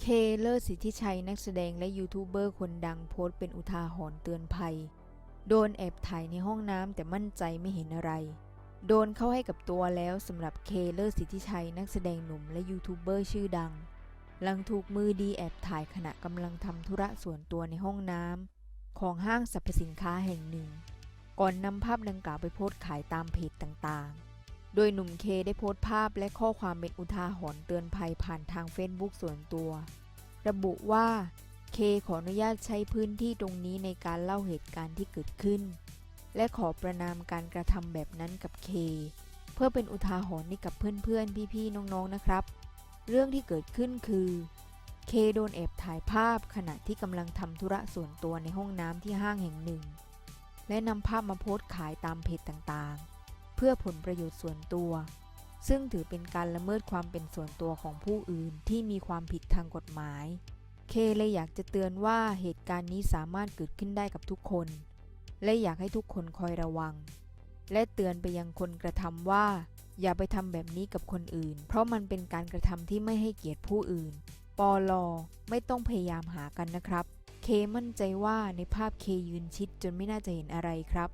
เคเลอร์สิทธิชัยนักแสดงและยูทูบเบอร์คนดังโพสต์เป็นอุทาหรณ์เตือนภัย โดนแอบถ่ายในห้องน้ำแต่มั่นใจไม่เห็นอะไร โดนเข้าให้กับตัวแล้วสำหรับเคเลอร์สิทธิชัยนักแสดงหนุ่มและยูทูบเบอร์ชื่อดัง หลังถูกมือดีแอบถ่ายขณะกำลังทำธุระส่วนตัวในห้องน้ำของห้างสรรพสินค้าแห่งหนึ่ง ก่อนนำภาพดังกล่าวไปโพสต์ขายตามเพจต่างๆ โดยหนุ่มเคได้โพสต์ภาพและข้อความเป็นอุทาหรณ์เตือนภัยผ่านทางเฟซบุ๊กส่วนตัว ระบุว่าเคขออนุญาตใช้พื้นที่ตรงนี้ในการเล่าเหตุการณ์ที่เกิดขึ้น และขอประนามการกระทำแบบนั้นกับเค เพื่อเป็นอุทาหรณ์ให้กับเพื่อนๆ พี่ๆ น้องๆ นะครับ เรื่องที่เกิดขึ้นคือ เคโดนแอบถ่ายภาพขณะที่กำลังทำธุระส่วนตัวในห้องน้ำที่ห้างแห่งหนึ่ง และนำภาพมาโพสต์ขายตามเพจต่างๆ เพื่อผลประโยชน์ส่วนตัว ซึ่งถือเป็นการละเมิดความเป็นส่วนตัวของผู้อื่นที่มีความผิดทางกฎหมาย เคเลยอยากจะเตือนว่าเหตุการณ์นี้สามารถเกิดขึ้นได้กับทุกคน และอยากให้ทุกคนคอยระวัง และเตือนไปยังคนกระทำว่า อย่าไปทำแบบนี้กับคนอื่น เพราะมันเป็นการกระทำที่ไม่ให้เกียรติผู้อื่นปอลอไม่ต้องพยายามหากันนะครับ เคมั่นใจว่าในภาพเคยืนชิดจนไม่น่าจะเห็นอะไรครับ